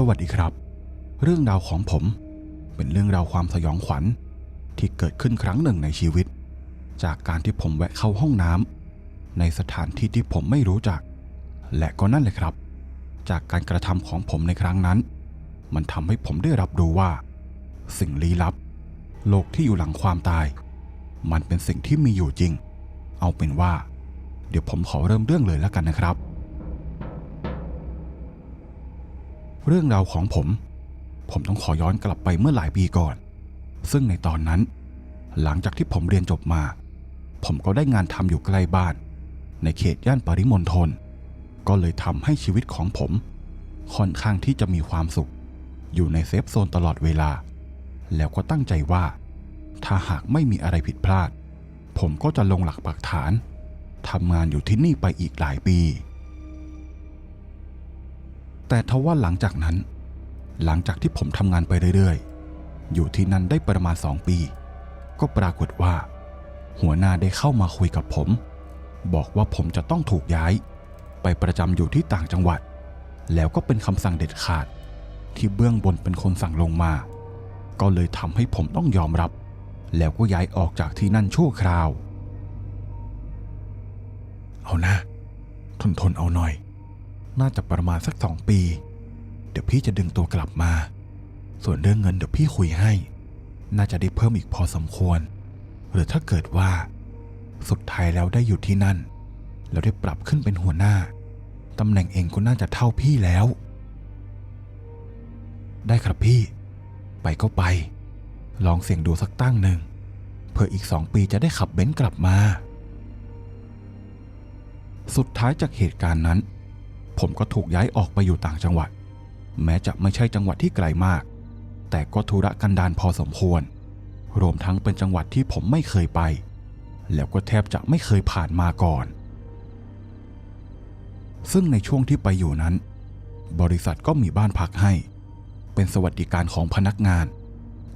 สวัสดีครับ เรื่องราวของผมเป็นเรื่องราวความสยองขวัญ ที่เกิดขึ้นครั้งหนึ่งในชีวิต จากการที่ผมแวะเข้าห้องน้ำในสถานที่ที่ผมไม่รู้จัก และก็นั่นเลยครับ จากการกระทำของผมในครั้งนั้น มันทำให้ผมได้รับรู้ว่า สิ่งลี้ลับ โลกที่อยู่หลังความตาย มันเป็นสิ่งที่มีอยู่จริง เอาเป็นว่า เดี๋ยวผมขอเริ่มเรื่องเลยแล้วกันนะครับ เรื่องราวของผม ผมต้องขอย้อนกลับไปเมื่อหลายปีก่อน ซึ่งในตอนนั้น หลังจากที่ผมเรียนจบมา ผมก็ได้งานทำอยู่ใกล้บ้าน ในเขตย่านปริมณฑลก็เลยทำให้ชีวิตของผม ค่อนข้างที่จะมีความสุข อยู่ในเซฟโซนตลอดเวลา แล้วก็ตั้งใจว่า ถ้าหากไม่มีอะไรผิดพลาด ผมก็จะลงหลักปักฐานทำงานอยู่ที่นี่ไปอีกหลายปี แต่ทว่าหลังจากนั้น หลังจากที่ผมทำงานไปเรื่อยๆ อยู่ที่นั่นได้ประมาณสองปี ก็ปรากฏว่า หัวหน้าได้เข้ามาคุยกับผม บอกว่าผมจะต้องถูกย้าย ไปประจำอยู่ที่ต่างจังหวัด แล้วก็เป็นคำสั่งเด็ดขาด ที่เบื้องบนเป็นคนสั่งลงมา ก็เลยทำให้ผมต้องยอมรับ แล้วก็ย้ายออกจากที่นั่นชั่วคราว เอานะ ทนทนเอาหน่อย น่าจะประมาณสักสองปี เดี๋ยวพี่จะดึงตัวกลับมา ส่วนเรื่องเงินเดี๋ยวพี่คุยให้ น่าจะได้เพิ่มอีกพอสมควร หรือถ้าเกิดว่า สุดท้ายแล้วได้อยู่ที่นั่น แล้วได้ปรับขึ้นเป็นหัวหน้าตำแหน่งเองก็น่าจะเท่าพี่แล้ว ได้ครับพี่ ไปก็ไป ลองเสี่ยงดูสักตั้งหนึ่งเพื่ออีกสองปีจะได้ขับเบนซ์กลับมา สุดท้ายจากเหตุการณ์นั้น ผมก็ถูกย้ายออกไปอยู่ต่างจังหวัด แม้จะไม่ใช่จังหวัดที่ไกลมาก แต่ก็ธุระกันดารพอสมควร รวมทั้งเป็นจังหวัดที่ผมไม่เคยไป แล้วก็แทบจะไม่เคยผ่านมาก่อน ซึ่งในช่วงที่ไปอยู่นั้น บริษัทก็มีบ้านพักให้ เป็นสวัสดิการของพนักงาน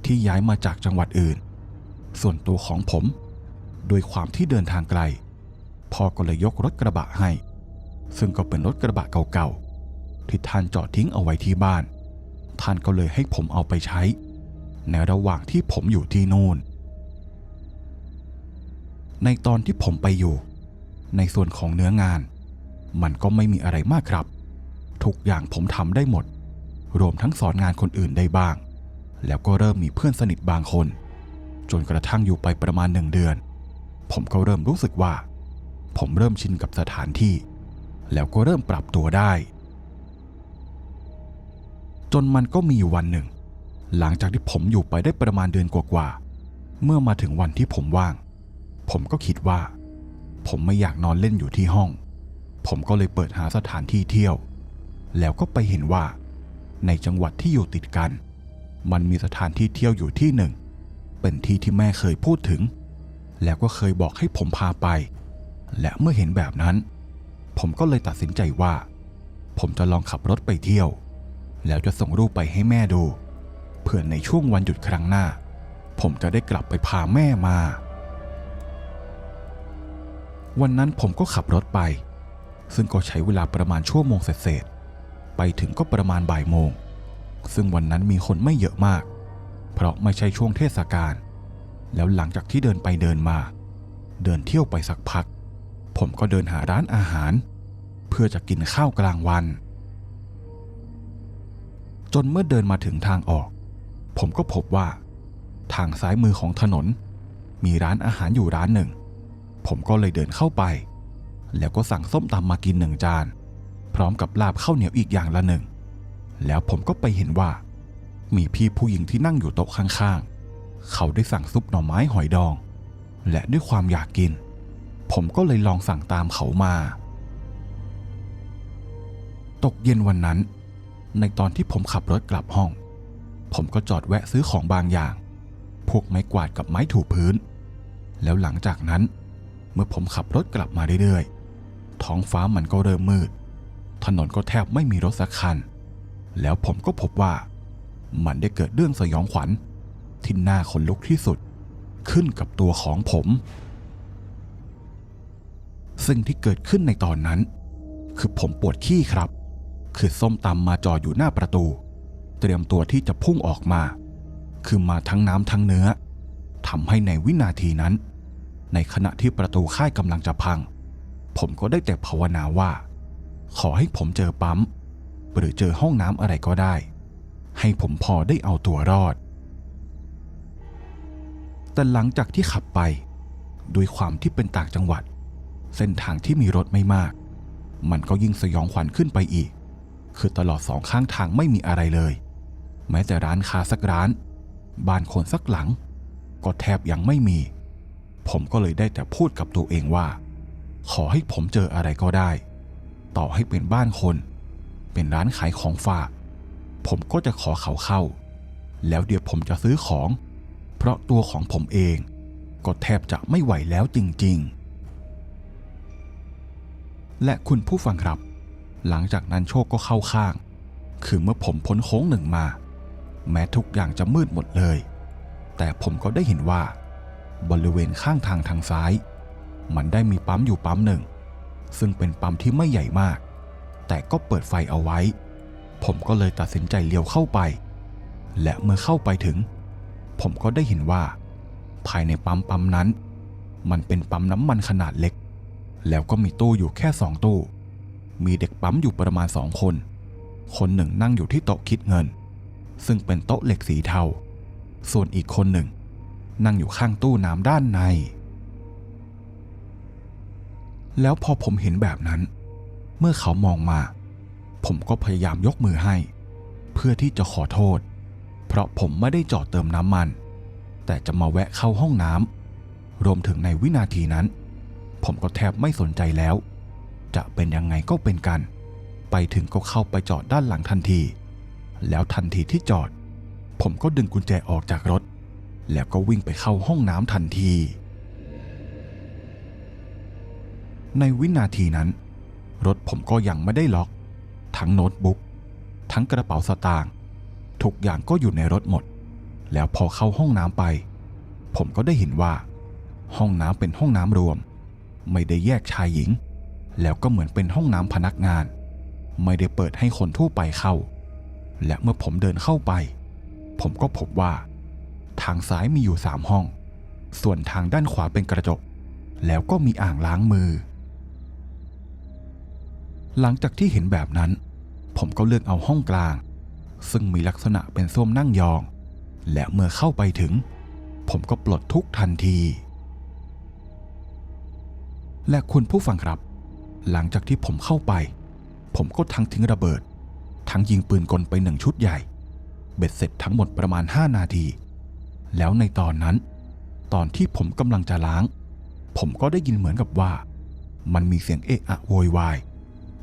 ที่ย้ายมาจากจังหวัดอื่น ส่วนตัวของผม โดยความที่เดินทางไกลพ่อก็เลยยกรถกระบะให้ ซึ่งก็เป็นรถกระบะเก่าๆ ที่ท่านจอดทิ้งเอาไว้ที่บ้าน ท่านก็เลยให้ผมเอาไปใช้ ในระหว่างที่ผมอยู่ที่นู่น ในตอนที่ผมไปอยู่ ในส่วนของเนื้องาน มันก็ไม่มีอะไรมากครับ ทุกอย่างผมทำได้หมด รวมทั้งสอนงานคนอื่นได้บ้าง แล้วก็เริ่มมีเพื่อนสนิทบางคน จนกระทั่งอยู่ไปประมาณหนึ่งเดือน ผมก็เริ่มรู้สึกว่า ผมเริ่มชินกับสถานที่ แล้วก็เริ่มปรับตัวได้ จนมันก็มีวันหนึ่ง หลังจากที่ผมอยู่ไปได้ประมาณเดือนกว่าๆ เมื่อมาถึงวันที่ผมว่าง ผมก็คิดว่า ผมไม่อยากนอนเล่นอยู่ที่ห้อง ผมก็เลยเปิดหาสถานที่เที่ยว แล้วก็ไปเห็นว่า ในจังหวัดที่อยู่ติดกัน มันมีสถานที่เที่ยวอยู่ที่หนึ่ง เป็นที่ที่แม่เคยพูดถึง แล้วก็เคยบอกให้ผมพาไป และเมื่อเห็นแบบนั้น ผมก็เลยตัดสินใจว่า ผมจะลองขับรถไปเที่ยว แล้วจะส่งรูปไปให้แม่ดู เพื่อในช่วงวันหยุดครั้งหน้า ผมจะได้กลับไปพาแม่มา วันนั้นผมก็ขับรถไป ซึ่งก็ใช้เวลาประมาณชั่วโมงเศษๆไปถึงก็ประมาณบ่ายโมง ซึ่งวันนั้นมีคนไม่เยอะมาก เพราะไม่ใช่ช่วงเทศกาลแล้วหลังจากที่เดินไปเดินมา เดินเที่ยวไปสักพัก ผมก็เดินหาร้านอาหาร เพื่อจะกินข้าวกลางวัน จนเมื่อเดินมาถึงทางออก ผมก็พบว่า ทางซ้ายมือของถนน มีร้านอาหารอยู่ร้านหนึ่ง ผมก็เลยเดินเข้าไป แล้วก็สั่งส้มตำมากินหนึ่งจาน พร้อมกับลาบข้าวเหนียวอีกอย่างละหนึ่ง แล้วผมก็ไปเห็นว่า มีพี่ผู้หญิงที่นั่งอยู่โต๊ะข้างๆ เขาได้สั่งซุปหน่อไม้หอยดอง และด้วยความอยากกิน ผมก็เลยลองสั่งตามเขามา ตกเย็นวันนั้น ในตอนที่ผมขับรถกลับห้อง ผมก็จอดแวะซื้อของบางอย่าง พวกไม้กวาดกับไม้ถูพื้น แล้วหลังจากนั้น เมื่อผมขับรถกลับมาเรื่อยๆ ท้องฟ้ามันก็เริ่มมืด ถนนก็แทบไม่มีรถสักคัน แล้วผมก็พบว่า มันได้เกิดเรื่องสยองขวัญที่น่าขนลุกที่สุด ขึ้นกับตัวของผม สิ่งที่เกิดขึ้นในตอนนั้น คือผมปวดขี้ครับ คือส้มตำมาจออยู่หน้าประตู เตรียมตัวที่จะพุ่งออกมา คือมาทั้งน้ำทั้งเนื้อทำให้ในวินาทีนั้น ในขณะที่ประตูค่ายกำลังจะพัง ผมก็ได้แต่ภาวนาว่า ขอให้ผมเจอปั๊ม หรือเจอห้องน้ำอะไรก็ได้ ให้ผมพอได้เอาตัวรอด แต่หลังจากที่ขับไปด้วยความที่เป็นต่างจังหวัด เส้นทางที่มีรถไม่มาก มันก็ยิ่งสยองขวัญขึ้นไปอีก คือตลอดสองข้างทางไม่มีอะไรเลย แม้แต่ร้านค้าสักร้าน บ้านคนสักหลัง ก็แทบยังไม่มี ผมก็เลยได้แต่พูดกับตัวเองว่า ขอให้ผมเจออะไรก็ได้ ต่อให้เป็นบ้านคน เป็นร้านขายของฝาก ผมก็จะขอเขาเข้า แล้วเดี๋ยวผมจะซื้อของ เพราะตัวของผมเองก็แทบจะไม่ไหวแล้วจริง ๆ และคุณผู้ฟังครับ หลังจากนั้นโชคก็เข้าข้าง คือเมื่อผมพ้นโค้งหนึ่งมา แม้ทุกอย่างจะมืดหมดเลย แต่ผมก็ได้เห็นว่า บริเวณข้างทางทางซ้าย มันได้มีปั๊มอยู่ปั๊มหนึ่ง ซึ่งเป็นปั๊มที่ไม่ใหญ่มาก แต่ก็เปิดไฟเอาไว้ ผมก็เลยตัดสินใจเลี้ยวเข้าไป และเมื่อเข้าไปถึง ผมก็ได้เห็นว่า ภายในปั๊มปั๊มนั้น มันเป็นปั๊มน้ำมันขนาดเล็ก แล้วก็มีตู้อยู่แค่สองตู้ มีเด็กปั๊มอยู่ประมาณสองคน คนหนึ่งนั่งอยู่ที่โต๊ะคิดเงิน ซึ่งเป็นโต๊ะเหล็กสีเทา ส่วนอีกคนหนึ่ง นั่งอยู่ข้างตู้น้ำด้านใน แล้วพอผมเห็นแบบนั้น เมื่อเขามองมา ผมก็พยายามยกมือให้ เพื่อที่จะขอโทษ เพราะผมไม่ได้จอดเติมน้ำมัน แต่จะมาแวะเข้าห้องน้ำรวมถึงในวินาทีนั้น ผมก็แทบไม่สนใจแล้ว จะเป็นยังไงก็เป็นกัน ไปถึงก็เข้าไปจอดด้านหลังทันที แล้วทันทีที่จอด ผมก็ดึงกุญแจออกจากรถ แล้วก็วิ่งไปเข้าห้องน้ำทันที ในวินาทีนั้น รถผมก็ยังไม่ได้ล็อก ทั้งโน้ตบุ๊กทั้งกระเป๋าสตางค์ทุกอย่างก็อยู่ในรถหมด แล้วพอเข้าห้องน้ำไป ผมก็ได้เห็นว่า ห้องน้ำเป็นห้องน้ำรวม ไม่ได้แยกชายหญิง แล้วก็เหมือนเป็นห้องน้ำพนักงาน ไม่ได้เปิดให้คนทั่วไปเข้า และเมื่อผมเดินเข้าไป ผมก็พบว่า ทางซ้ายมีอยู่สามห้อง ส่วนทางด้านขวาเป็นกระจก แล้วก็มีอ่างล้างมือ หลังจากที่เห็นแบบนั้น ผมก็เลือกเอาห้องกลาง ซึ่งมีลักษณะเป็นส้วมนั่งยอง และเมื่อเข้าไปถึง ผมก็ปลดทุกทันที และคุณผู้ฟังครับ หลังจากที่ผมเข้าไป ผมก็ทั้งทิ้งระเบิด ทั้งยิงปืนกลไปหนึ่งชุดใหญ่ เบ็ดเสร็จทั้งหมดประมาณ 5 นาที แล้วในตอนนั้น ตอนที่ผมกำลังจะล้าง ผมก็ได้ยินเหมือนกับว่า มันมีเสียงเอะอะโวยวาย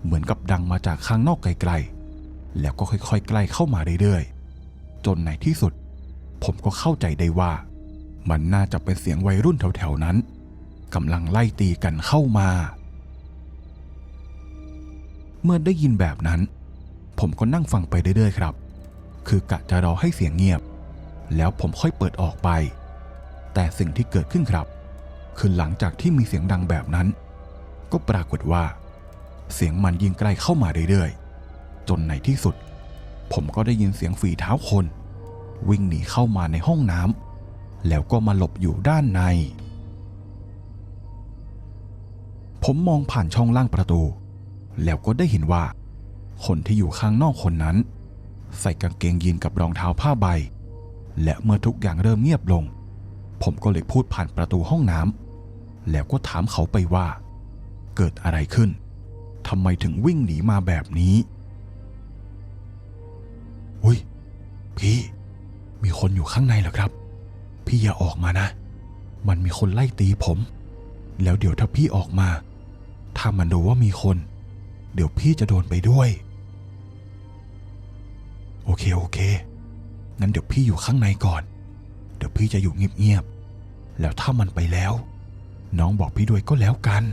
เหมือนกับดังมาจากข้างนอกไกลๆ แล้วก็ค่อยๆ ใกล้เข้ามาเรื่อยๆ จนในที่สุด ผมก็เข้าใจได้ว่า มันน่าจะเป็นเสียงวัยรุ่นแถวๆนั้น กำลังไล่ตีกันเข้ามา เมื่อได้ยินแบบนั้น ผมก็นั่งฟังไปเรื่อยๆครับ คือกะจะรอให้เสียงเงียบ แล้วผมค่อยเปิดออกไป แต่สิ่งที่เกิดขึ้นครับ คือหลังจากที่มีเสียงดังแบบนั้น ก็ปรากฏว่า เสียงมันยิ่งใกล้เข้ามาเรื่อยๆ จนในที่สุด ผมก็ได้ยินเสียงฝีเท้าคน วิ่งหนีเข้ามาในห้องน้ำแล้วก็มาหลบอยู่ด้านใน ผมมองผ่านช่องล่างประตู แล้วก็ได้เห็นว่า คนที่อยู่ข้างนอกคนนั้น ใส่กางเกงยีนกับรองเท้าผ้าใบ และเมื่อทุกอย่างเริ่มเงียบลง ผมก็เลยพูดผ่านประตูห้องน้ำแล้วก็ถามเขาไปว่า เกิดอะไรขึ้นทำไมถึงวิ่งหนีมาแบบนี้ อุ้ย พี่ มีคนอยู่ข้างในเหรอครับ พี่อย่าออกมานะ มันมีคนไล่ตีผม แล้วเดี๋ยวถ้าพี่ออกมา ถ้ามันรู้ว่ามีคน เดี๋ยวพี่จะโดนไปด้วย โอเคโอเค งั้นเดี๋ยวพี่อยู่ข้างในก่อน เดี๋ยวพี่จะอยู่เงียบๆ แล้วถ้ามันไปแล้ว น้องบอกพี่ด้วยก็แล้วกัน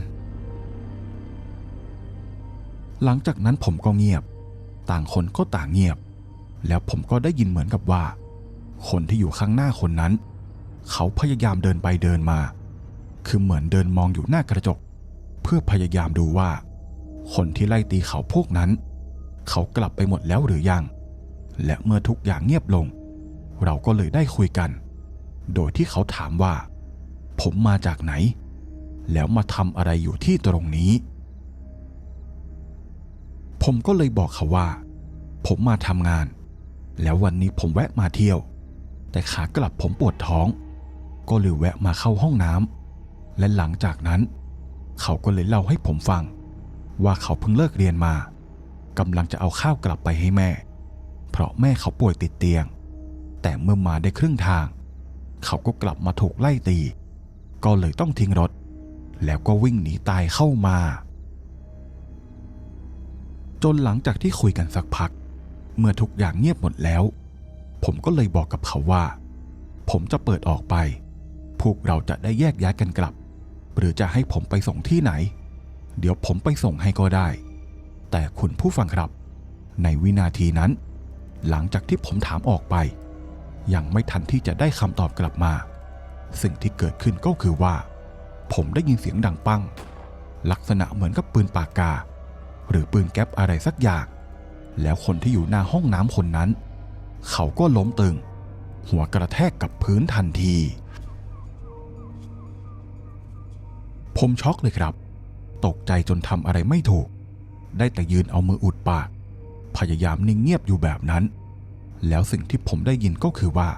หลังจากนั้นผมก็เงียบ ต่างคนก็ต่างเงียบ แล้วผมก็ได้ยินเหมือนกับว่า คนที่อยู่ข้างหน้าคนนั้น เขาพยายามเดินไปเดินมา คือเหมือนเดินมองอยู่หน้ากระจก พื่อพยายามดูว่า คนที่ไล่ตีเขาพวกนั้น เขากลับไปหมดแล้วหรือยัง และเมื่อทุกอย่างเงียบลง เราก็เลยได้คุยกัน โดยที่เขาถามว่า ผมมาจากไหน แล้วมาทำอะไรอยู่ที่ตรงนี้ ผมก็เลยบอกเขาว่า ผมมาทำงาน แล้ววันนี้ผมแวะมาเที่ยว แต่ขากลับผมปวดท้อง ก็เลยแวะมาเข้าห้องน้ำและหลังจากนั้น เขาก็เลยเล่าให้ผมฟัง ว่าเขาเพิ่งเลิกเรียนมากำลังจะเอาข้าวกลับไปให้แม่ เพราะแม่เขาป่วยติดเตียง แต่เมื่อมาได้ครึ่งทาง เขาก็กลับมาถูกไล่ตี ก็เลยต้องทิ้งรถ แล้วก็วิ่งหนีตายเข้ามา จนหลังจากที่คุยกันสักพัก เมื่อทุกอย่างเงียบหมดแล้ว ผมก็เลยบอกกับเขาว่า ผมจะเปิดออกไป พวกเราจะได้แยกย้ายกันกลับ หรือจะให้ผมไปส่งที่ไหน เดี๋ยวผมไปส่งให้ก็ได้ แต่คุณผู้ฟังครับ ในวินาทีนั้น หลังจากที่ผมถามออกไป ยังไม่ทันที่จะได้คำตอบกลับมา สิ่งที่เกิดขึ้นก็คือว่า ผมได้ยินเสียงดังปัง ลักษณะเหมือนกับปืนปากกา หรือปืนแก๊ปอะไรสักอย่าง แล้วคนที่อยู่หน้าห้องน้ำคนนั้น เขาก็ล้มตึง หัวกระแทกกับพื้นทันที ผมช็อกเลยครับ ตกใจจนทำอะไรไม่ถูก ได้แต่ยืนเอามืออุดปาก พยายามนิ่งเงียบอยู่แบบนั้น แล้วสิ่งที่ผมได้ยินก็คือว่า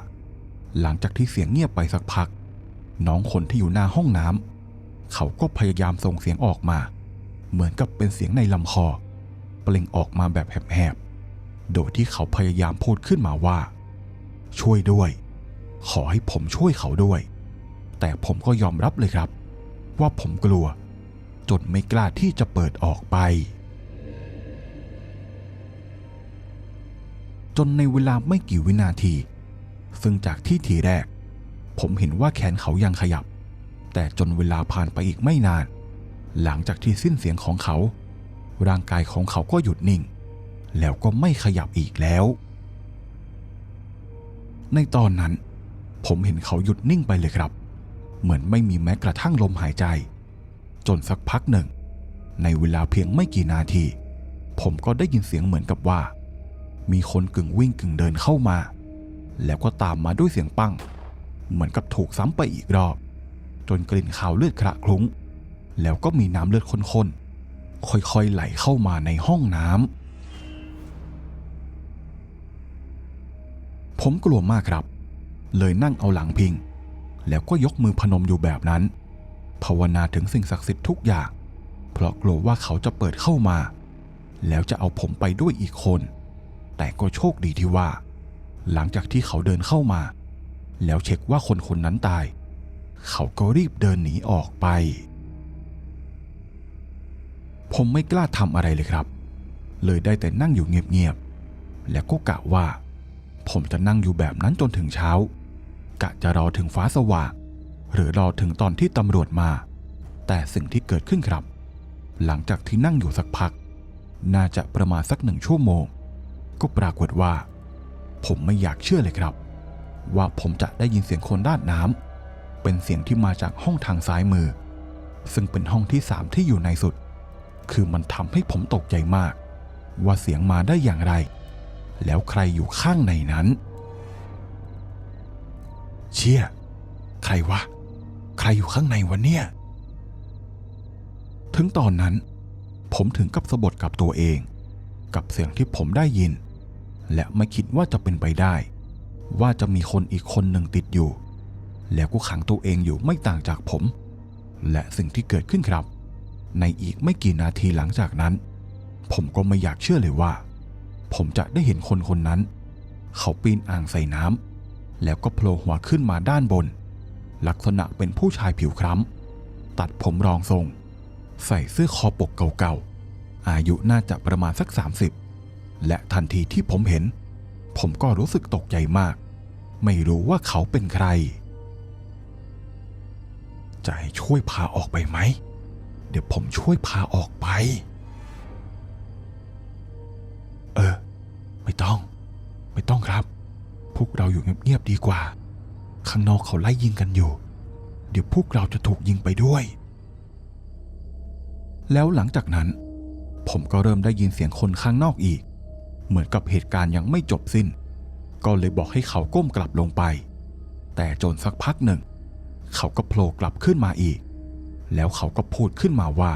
หลังจากที่เสียงเงียบไปสักพัก น้องคนที่อยู่หน้าห้องน้ำเขาก็พยายามส่งเสียงออกมา เหมือนกับเป็นเสียงในลำคอ เปล่งออกมาแบบแหบๆ โดยที่เขาพยายามพูดขึ้นมาว่า ช่วยด้วย ขอให้ผมช่วยเขาด้วย แต่ผมก็ยอมรับเลยครับ ว่าผมกลัว จนไม่กล้าที่จะเปิดออกไป จนในเวลาไม่กี่วินาที ซึ่งจากที่ทีแรก ผมเห็นว่าแขนเขายังขยับ แต่จนเวลาผ่านไปอีกไม่นาน หลังจากที่สิ้นเสียงของเขา ร่างกายของเขาก็หยุดนิ่ง แล้วก็ไม่ขยับอีกแล้ว ในตอนนั้น ผมเห็นเขาหยุดนิ่งไปเลยครับ เหมือนไม่มีแม้กระทั่งลมหายใจ จนสักพักหนึ่ง ในเวลาเพียงไม่กี่นาที ผมก็ได้ยินเสียงเหมือนกับว่า มีคนกึ่งวิ่งกึ่งเดินเข้ามา แล้วก็ตามมาด้วยเสียงปัง เหมือนกับถูกซ้ำไปอีกรอบ จนกลิ่นขาวเลือดคระคลุ้ง แล้วก็มีน้ำเลือดข้นๆค่อยๆไหลเข้ามาในห้องน้ำผมกลัวมากครับ เลยนั่งเอาหลังพิง แล้วก็ยกมือพนมอยู่แบบนั้น ภาวนาถึงสิ่งศักดิ์สิทธิ์ทุกอย่าง เพราะกลัวว่าเขาจะเปิดเข้ามา แล้วจะเอาผมไปด้วยอีกคน แต่ก็โชคดีที่ว่า หลังจากที่เขาเดินเข้ามา แล้วเช็คว่าคนคนนั้นตาย เขาก็รีบเดินหนีออกไป ผมไม่กล้าทำอะไรเลยครับ เลยได้แต่นั่งอยู่เงียบๆแล้วก็กะว่า ผมจะนั่งอยู่แบบนั้นจนถึงเช้า กะจะรอถึงฟ้าสว่าง หรือรอถึงตอนที่ตำรวจมา แต่สิ่งที่เกิดขึ้นครับ หลังจากที่นั่งอยู่สักพัก น่าจะประมาณสักหนึ่งชั่วโมง ก็ปรากฏว่า ผมไม่อยากเชื่อเลยครับ ว่าผมจะได้ยินเสียงคนด้านน้ำเป็นเสียงที่มาจากห้องทางซ้ายมือ ซึ่งเป็นห้องที่สามที่อยู่ในสุด คือมันทำให้ผมตกใจมาก ว่าเสียงมาได้อย่างไร แล้วใครอยู่ข้างในนั้น เชี่ย ใครวะ ใครอยู่ข้างในวะเนี่ย ถึงตอนนั้น ผมถึงกับสะบดกับตัวเอง กับเสียงที่ผมได้ยิน และไม่คิดว่าจะเป็นไปได้ ว่าจะมีคนอีกคนหนึ่งติดอยู่ แล้วก็ขังตัวเองอยู่ไม่ต่างจากผม และสิ่งที่เกิดขึ้นครับ ในอีกไม่กี่นาทีหลังจากนั้น ผมก็ไม่อยากเชื่อเลยว่า ผมจะได้เห็นคนคนนั้น เขาปีนอ่างใส่น้ำ แล้วก็โผล่หัวขึ้นมาด้านบน ลักษณะเป็นผู้ชายผิวคล้ำ ตัดผมรองทรง ใส่เสื้อคอปกเก่าๆ อายุน่าจะประมาณสัก 30 และทันทีที่ผมเห็น ผมก็รู้สึกตกใจมาก ไม่รู้ว่าเขาเป็นใคร จะให้ช่วยพาออกไปไหม เดี๋ยวผมช่วยพาออกไป เออ ไม่ต้อง ไม่ต้องครับ วกเราอยู่เงียบๆดีกว่า ข้างนอกเขาไล่ยิงกันอยู่ เดี๋ยวพวกเราจะถูกยิงไปด้วย แล้วหลังจากนั้น ผมก็เริ่มได้ยินเสียงคนข้างนอกอีก เหมือนกับเหตุการณ์ยังไม่จบสิ้น ก็เลยบอกให้เขาก้มกลับลงไป แต่จนสักพักหนึ่ง เขาก็โผล่กลับขึ้นมาอีก แล้วเขาก็พูดขึ้นมาว่า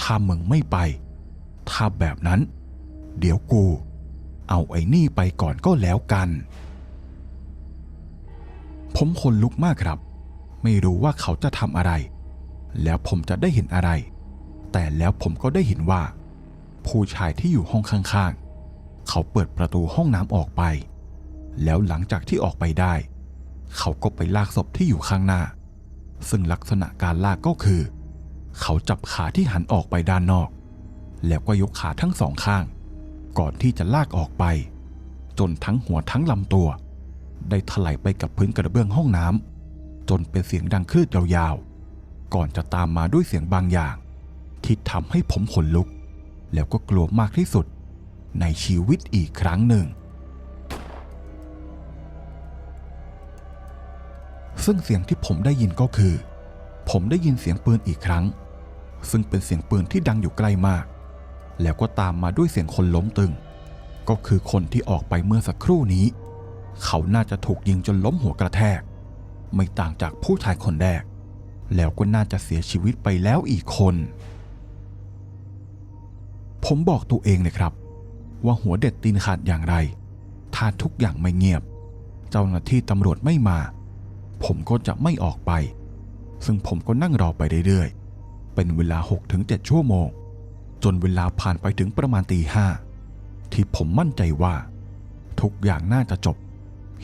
ถ้ามึงไม่ไป ถ้าแบบนั้น เดี๋ยวกู เอาไอ้นี่ไปก่อนก็แล้วกัน ผมขนลุกมากครับ ไม่รู้ว่าเขาจะทำอะไร แล้วผมจะได้เห็นอะไร แต่แล้วผมก็ได้เห็นว่า ผู้ชายที่อยู่ห้องข้างๆ เขาเปิดประตูห้องน้ำออกไป แล้วหลังจากที่ออกไปได้ เขาก็ไปลากศพที่อยู่ข้างหน้า ซึ่งลักษณะการลากก็คือ เขาจับขาที่หันออกไปด้านนอก แล้วก็ยกขาทั้งสองข้าง ก่อนที่จะลากออกไป จนทั้งหัวทั้งลำตัว ได้ถลายไปกับพื้นกระเบื้องห้องน้ำจนเป็นเสียงดังคลืดยาวๆ ก่อนจะตามมาด้วยเสียงบางอย่าง ที่ทำให้ผมขนลุก แล้วก็กลัวมากที่สุด ในชีวิตอีกครั้งหนึ่ง ซึ่งเสียงที่ผมได้ยินก็คือ ผมได้ยินเสียงปืนอีกครั้ง ซึ่งเป็นเสียงปืนที่ดังอยู่ใกล้มาก แล้วก็ตามมาด้วยเสียงคนล้มตึง ก็คือคนที่ออกไปเมื่อสักครู่นี้ เขาน่าจะถูกยิงจนล้มหัวกระแทก ไม่ต่างจากผู้ชายคนแรก แล้วก็น่าจะเสียชีวิตไปแล้วอีกคน ผมบอกตัวเองเลยครับ ว่าหัวเด็ดตีนขาดอย่างไร ถ้าทุกอย่างไม่เงียบ เจ้าหน้าที่ตำรวจไม่มา ผมก็จะไม่ออกไป ซึ่งผมก็นั่งรอไปเรื่อยๆ เป็นเวลา 6-7 ชั่วโมง จนเวลาผ่านไปถึงประมาณตีห้าที่ผมมั่นใจว่า ทุกอย่างน่าจะจบ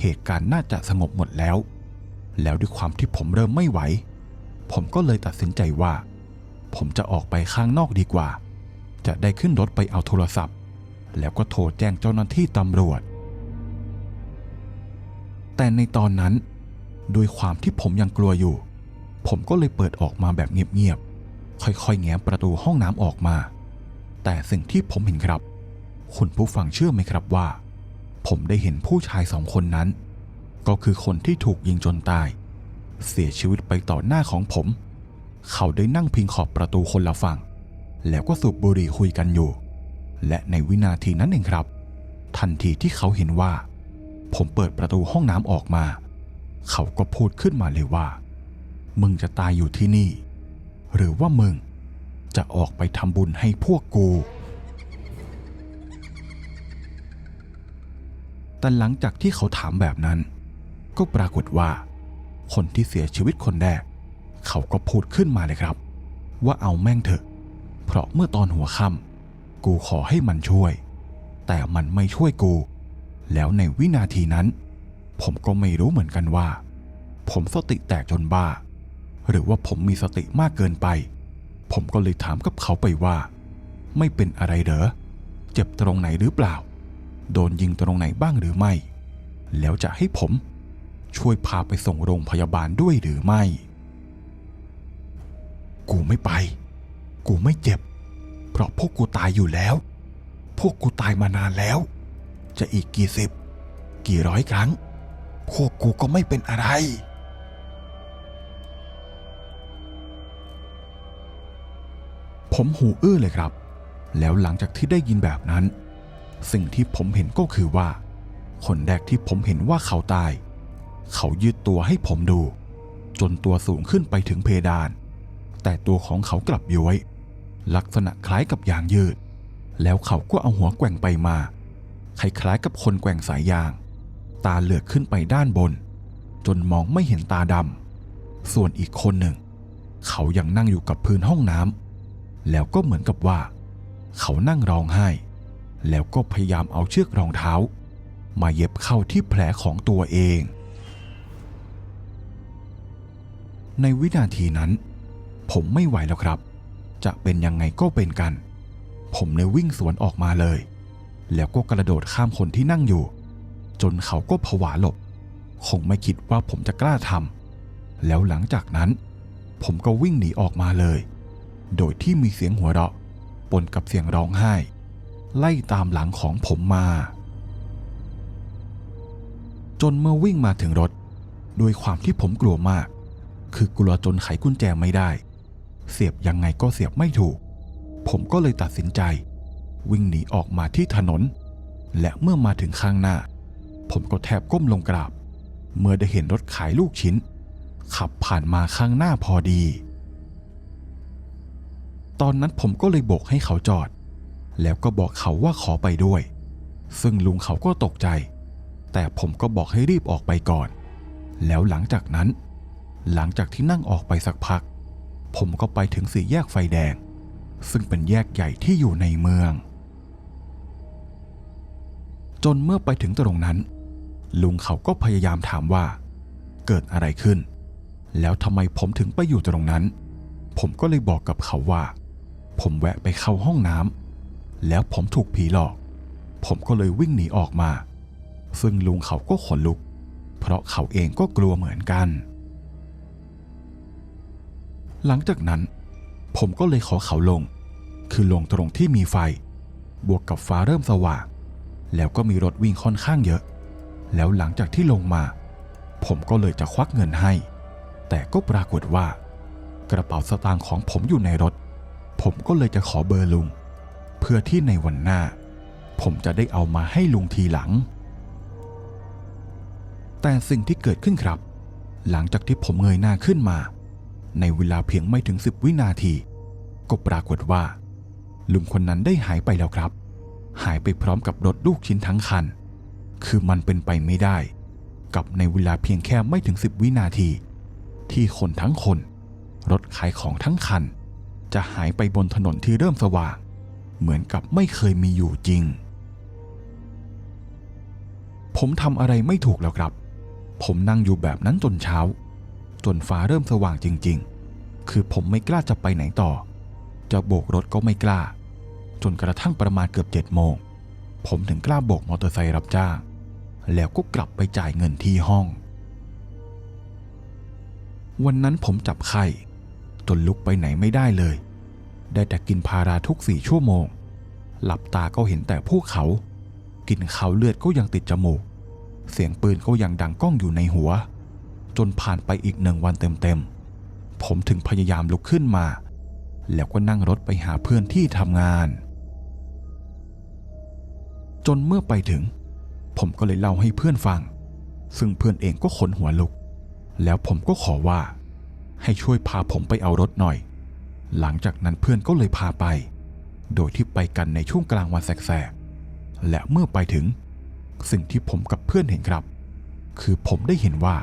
เหตุการณ์น่าจะสงบหมดแล้ว แล้วด้วยความที่ผมเริ่มไม่ไหว ผมก็เลยตัดสินใจว่า ผมจะออกไปข้างนอกดีกว่า จะได้ขึ้นรถไปเอาโทรศัพท์ แล้วก็โทรแจ้งเจ้าหน้าที่ตำรวจ แต่ในตอนนั้นด้วยความที่ผมยังกลัวอยู่ ผมก็เลยเปิดออกมาแบบเงียบๆ ค่อยๆ แง้มประตูห้องน้ำออกมา แต่สิ่งที่ผมเห็นครับ คุณผู้ฟังเชื่อไหมครับว่า ผมได้เห็นผู้ชายสองคนนั้น ก็คือคนที่ถูกยิงจนตาย เสียชีวิตไปต่อหน้าของผม เขาได้นั่งพิงขอบประตูคนละฝั่ง แล้วก็สูบบุหรี่คุยกันอยู่ และในวินาทีนั้นเองครับ ทันทีที่เขาเห็นว่า ผมเปิดประตูห้องน้ำออกมา เขาก็พูดขึ้นมาเลยว่า มึงจะตายอยู่ที่นี่ หรือว่ามึงจะออกไปทำบุญให้พวกกู แต่หลังจากที่เขาถามแบบนั้น ก็ปรากฏว่า คนที่เสียชีวิตคนแรก เขาก็พูดขึ้นมาเลยครับ ว่าเอาแม่งเถอะ เพราะเมื่อตอนหัวค่ำกูขอให้มันช่วย แต่มันไม่ช่วยกู แล้วในวินาทีนั้น ผมก็ไม่รู้เหมือนกันว่า ผมสติแตกจนบ้า หรือว่าผมมีสติมากเกินไป ผมก็เลยถามกับเขาไปว่า ไม่เป็นอะไรเหรอ เจ็บตรงไหนหรือเปล่า โดนยิงตรงไหนบ้างหรือไม่ แล้วจะให้ผมช่วยพาไปส่งโรงพยาบาลด้วยหรือไม่ กูไม่ไป กูไม่เจ็บ เพราะพวกกูตายอยู่แล้ว พวกกูตายมานานแล้ว จะอีกกี่สิบ กี่ร้อยครั้ง พวกกูก็ไม่เป็นอะไร ผมหูอื้อเลยครับ แล้วหลังจากที่ได้ยินแบบนั้น สิ่งที่ผมเห็นก็คือว่า คนแรกที่ผมเห็นว่าเขาตาย เขายืดตัวให้ผมดู จนตัวสูงขึ้นไปถึงเพดาน แต่ตัวของเขากลับย้วยลักษณะคล้ายกับยางยืด แล้วเขาก็เอาหัวแกว่งไปมา คล้ายๆกับคนแกว่งสายยาง ตาเหลือกขึ้นไปด้านบน จนมองไม่เห็นตาดำ ส่วนอีกคนหนึ่ง เขายังนั่งอยู่กับพื้นห้องน้ำแล้วก็เหมือนกับว่า เขานั่งร้องไห้ แล้วก็พยายามเอาเชือกรองเท้า มาเย็บเข้าที่แผลของตัวเอง ในวินาทีนั้น ผมไม่ไหวแล้วครับ จะเป็นยังไงก็เป็นกัน ผมเลยวิ่งสวนออกมาเลย แล้วก็กระโดดข้ามคนที่นั่งอยู่ จนเขาก็ผวาหลบ คงไม่คิดว่าผมจะกล้าทำแล้วหลังจากนั้น ผมก็วิ่งหนีออกมาเลย โดยที่มีเสียงหัวเราะปนกับเสียงร้องไห้ ไล่ตามหลังของผมมา จนเมื่อวิ่งมาถึงรถด้วยความที่ผมกลัวมาก คือกลัวจนไขกุญแจไม่ได้ เสียบยังไงก็เสียบไม่ถูก ผมก็เลยตัดสินใจ วิ่งหนีออกมาที่ถนน และเมื่อมาถึงข้างหน้า ผมก็แทบก้มลงกราบ เมื่อได้เห็นรถขายลูกชิ้น ขับผ่านมาข้างหน้าพอดีตอนนั้นผมก็เลยโบกให้เขาจอด แล้วก็บอกเขาว่าขอไปด้วย ซึ่งลุงเขาก็ตกใจ แต่ผมก็บอกให้รีบออกไปก่อน แล้วหลังจากนั้น หลังจากที่นั่งออกไปสักพัก ผมก็ไปถึงสี่แยกไฟแดง ซึ่งเป็นแยกใหญ่ที่อยู่ในเมือง จนเมื่อไปถึงตรงนั้น ลุงเขาก็พยายามถามว่า เกิดอะไรขึ้น แล้วทำไมผมถึงไปอยู่ตรงนั้น ผมก็เลยบอกกับเขาว่า ผมแวะไปเข้าห้องน้ำ แล้วผมถูกผีหลอก ผมก็เลยวิ่งหนีออกมา ซึ่งลุงเขาก็ขนลุก เพราะเขาเองก็กลัวเหมือนกัน หลังจากนั้น ผมก็เลยขอเขาลง คือลงตรงที่มีไฟ บวกกับฟ้าเริ่มสว่าง แล้วก็มีรถวิ่งค่อนข้างเยอะ แล้วหลังจากที่ลงมา ผมก็เลยจะควักเงินให้ แต่ก็ปรากฏว่า กระเป๋าสตางค์ของผมอยู่ในรถ ผมก็เลยจะขอเบอร์ลุง เพื่อที่ในวันหน้า ผมจะได้เอามาให้ลุงทีหลัง แต่สิ่งที่เกิดขึ้นครับ หลังจากที่ผมเงยหน้าขึ้นมา ในเวลาเพียงไม่ถึงสิบวินาที ก็ปรากฏว่า ลุงคนนั้นได้หายไปแล้วครับ หายไปพร้อมกับรถลูกชิ้นทั้งคัน คือมันเป็นไปไม่ได้ กับในเวลาเพียงแค่ไม่ถึงสิบวินาที ที่คนทั้งคน รถขายของทั้งคัน จะหายไปบนถนนที่เริ่มสว่าง เหมือนกับไม่เคยมีอยู่จริง ผมทำอะไรไม่ถูกแล้วครับ ผมนั่งอยู่แบบนั้นจนเช้า จนฟ้าเริ่มสว่างจริง ๆ คือผมไม่กล้าจะไปไหนต่อ จะโบกรถก็ไม่กล้า จนกระทั่งประมาณเกือบเจ็ดโมง ผมถึงกล้าโบกมอเตอร์ไซค์รับจ้าง แล้วก็กลับไปจ่ายเงินที่ห้อง วันนั้นผมจับไข้จนลุกไปไหนไม่ได้เลย ได้แต่กินพาราทุกสี่ชั่วโมง หลับตาก็เห็นแต่ภูเขา กินเขาเลือดก็ยังติดจมูก เสียงปืนก็ยังดังก้องอยู่ในหัว จนผ่านไปอีกหนึ่งวันเต็มๆ ผมถึงพยายามลุกขึ้นมา แล้วก็นั่งรถไปหาเพื่อนที่ทำงาน จนเมื่อไปถึง ผมก็เลยเล่าให้เพื่อนฟัง ซึ่งเพื่อนเองก็ขนหัวลุก แล้วผมก็ขอว่า ให้ช่วยพาผมไปเอารถหน่อย หลังจากนั้นเพื่อนก็เลยพาไป โดยที่ไปกันในช่วงกลางวันแสกๆ และเมื่อไปถึง สิ่งที่ผมกับเพื่อนเห็นครับ คือผมได้เห็นว่า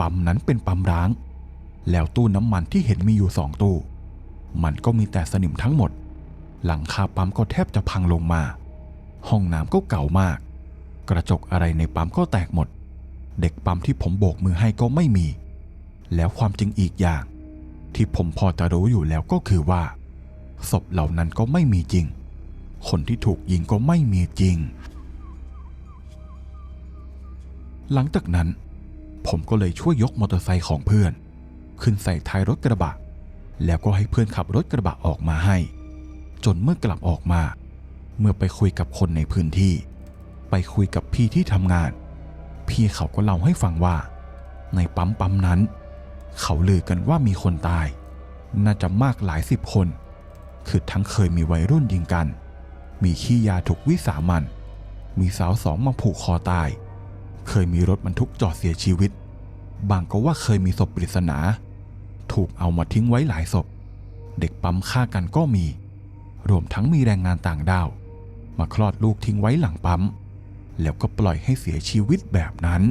ปั๊มนั้นเป็นปั๊มร้าง แล้วตู้น้ำมันที่เห็นมีอยู่สองตู้ มันก็มีแต่สนิมทั้งหมด หลังคาปั๊มก็แทบจะพังลงมา ห้องน้ำก็เก่ามาก กระจกอะไรในปั๊มก็แตกหมด เด็กปั๊มที่ผมโบกมือให้ก็ไม่มี แล้วความจริงอีกอย่าง ที่ผมพอจะรู้อยู่แล้วก็คือว่า ศพเหล่านั้นก็ไม่มีจริง คนที่ถูกยิงก็ไม่มีจริง หลังจากนั้น ผมก็เลยช่วยยกมอเตอร์ไซค์ของเพื่อน ขึ้นใส่ท้ายรถกระบะ แล้วก็ให้เพื่อนขับรถกระบะออกมาให้ จนเมื่อกลับออกมา เมื่อไปคุยกับคนในพื้นที่ ไปคุยกับพี่ที่ทำงาน พี่เขาก็เล่าให้ฟังว่า ในปั๊มปั๊มนั้น เขาลือกันว่ามีคนตาย น่าจะมากหลายสิบคน คือทั้งเคยมีวัยรุ่นยิงกัน มีขี้ยาถูกวิสามันมีสาวสองมาผูกคอตาย เคยมีรถบรรทุกจอดเสียชีวิต บางก็ว่าเคยมีศพปริศนา ถูกเอามาทิ้งไว้หลายศพ เด็กปั๊มฆ่ากันก็มี รวมทั้งมีแรงงานต่างด้าว มาคลอดลูกทิ้งไว้หลังปั๊ม แล้วก็ปล่อยให้เสียชีวิตแบบนั้น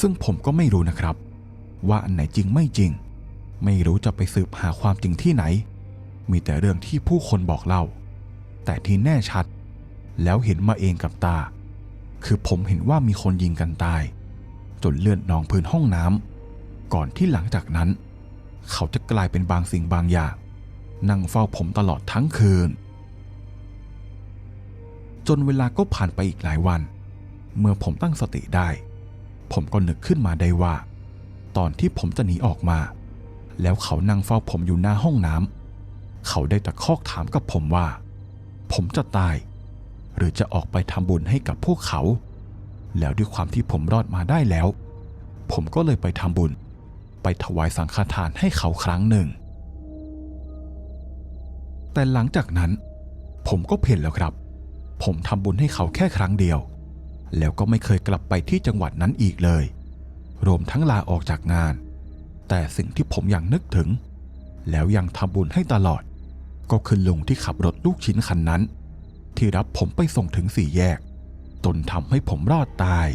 ซึ่งผมก็ไม่รู้นะครับ ว่าอันไหนจริงไม่จริง ไม่รู้จะไปสืบหาความจริงที่ไหน มีแต่เรื่องที่ผู้คนบอกเล่า แต่ที่แน่ชัด แล้วเห็นมาเองกับตา คือผมเห็นว่ามีคนยิงกันตาย จนเลือดนองพื้นห้องน้ำก่อนที่หลังจากนั้น เขาจะกลายเป็นบางสิ่งบางอย่างนั่งเฝ้าผมตลอดทั้งคืน จนเวลาก็ผ่านไปอีกหลายวัน เมื่อผมตั้งสติได้ ผมก็นึกขึ้นมาได้ว่า ตอนที่ผมจะหนีออกมา แล้วเขานั่งเฝ้าผมอยู่หน้าห้องน้ำเขาได้ตะคอกถามกับผมว่า ผมจะตาย หรือจะออกไปทำบุญให้กับพวกเขา แล้วด้วยความที่ผมรอดมาได้แล้ว ผมก็เลยไปทำบุญ ไปถวายสังฆทานให้เขาครั้งหนึ่ง แต่หลังจากนั้น ผมก็เพ่นแล้วครับ ผมทำบุญให้เขาแค่ครั้งเดียว แล้วก็ไม่เคยกลับไปที่จังหวัดนั้นอีกเลย รวมทั้งลาออกจากงาน แต่สิ่งที่ผมยังนึกถึง แล้วยังทำบุญให้ตลอด ก็คือลุงที่ขับรถลูกชิ้นคันนั้น ที่รับผมไปส่งถึงสี่แยก จนทำให้ผมรอดตาย